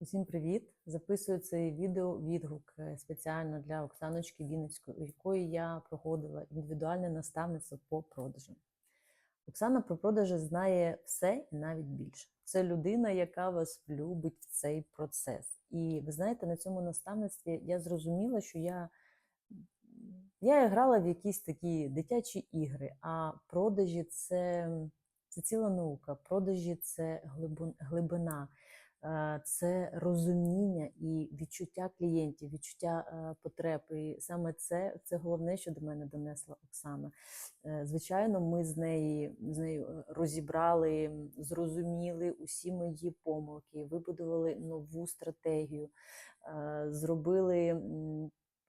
Усім привіт! Записую цей відео відгук е, спеціально для Оксаночки Вінницької, у якої я проходила індивідуальне наставництво по продажам. Оксана про продажі знає все і навіть більше. Це людина, яка вас влюбить в цей процес. І ви знаєте, на цьому наставництві я зрозуміла, що я, я грала в якісь такі дитячі ігри, а продажі це, це ціла наука, продажі це глибин- глибина це розуміння і відчуття клієнтів, відчуття е, потреб. І саме це, це головне, що до мене донесла Оксана. Е, Звичайно, ми з неї з нею е, розібрали, зрозуміли усі мої помилки, вибудували нову стратегію, е, зробили.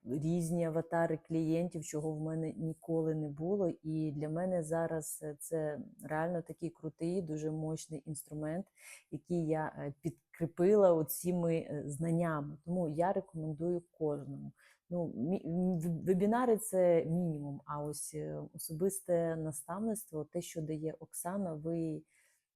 Різні аватари клієнтів, чого в мене ніколи не було. І для мене зараз е, це реально такий крутий, дуже мощний інструмент, який я е, підкріпила оціми е, знаннями. Тому я рекомендую кожному. Ну, вебінари це мінімум, а ось особисте наставництво, те, що дає Оксана, ви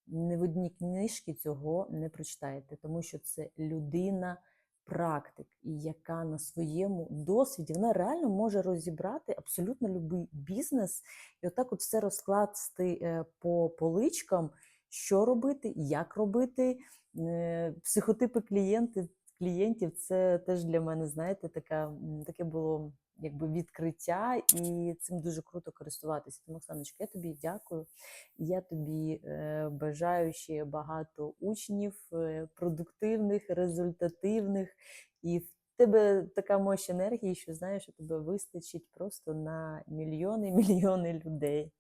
не в одній книжці цього не прочитаєте, тому що це людина. Практик, і яка на своєму досвіді вона реально може розібрати абсолютно будь-який бізнес і отак от все розкласти е, по поличкам, що робити, як робити. Е, Психотипи клієнти, клієнтів це теж для мене, знаєте, така, таке було якби відкриття, і цим дуже круто користуватися. Тому, Оксаночка, я тобі дякую. Я тобі е, бажаю ще багато учнів, е, продуктивних, результативних, і в тебе така мощь енергії, що знаєш, що тебе вистачить просто на мільйони мільйони людей.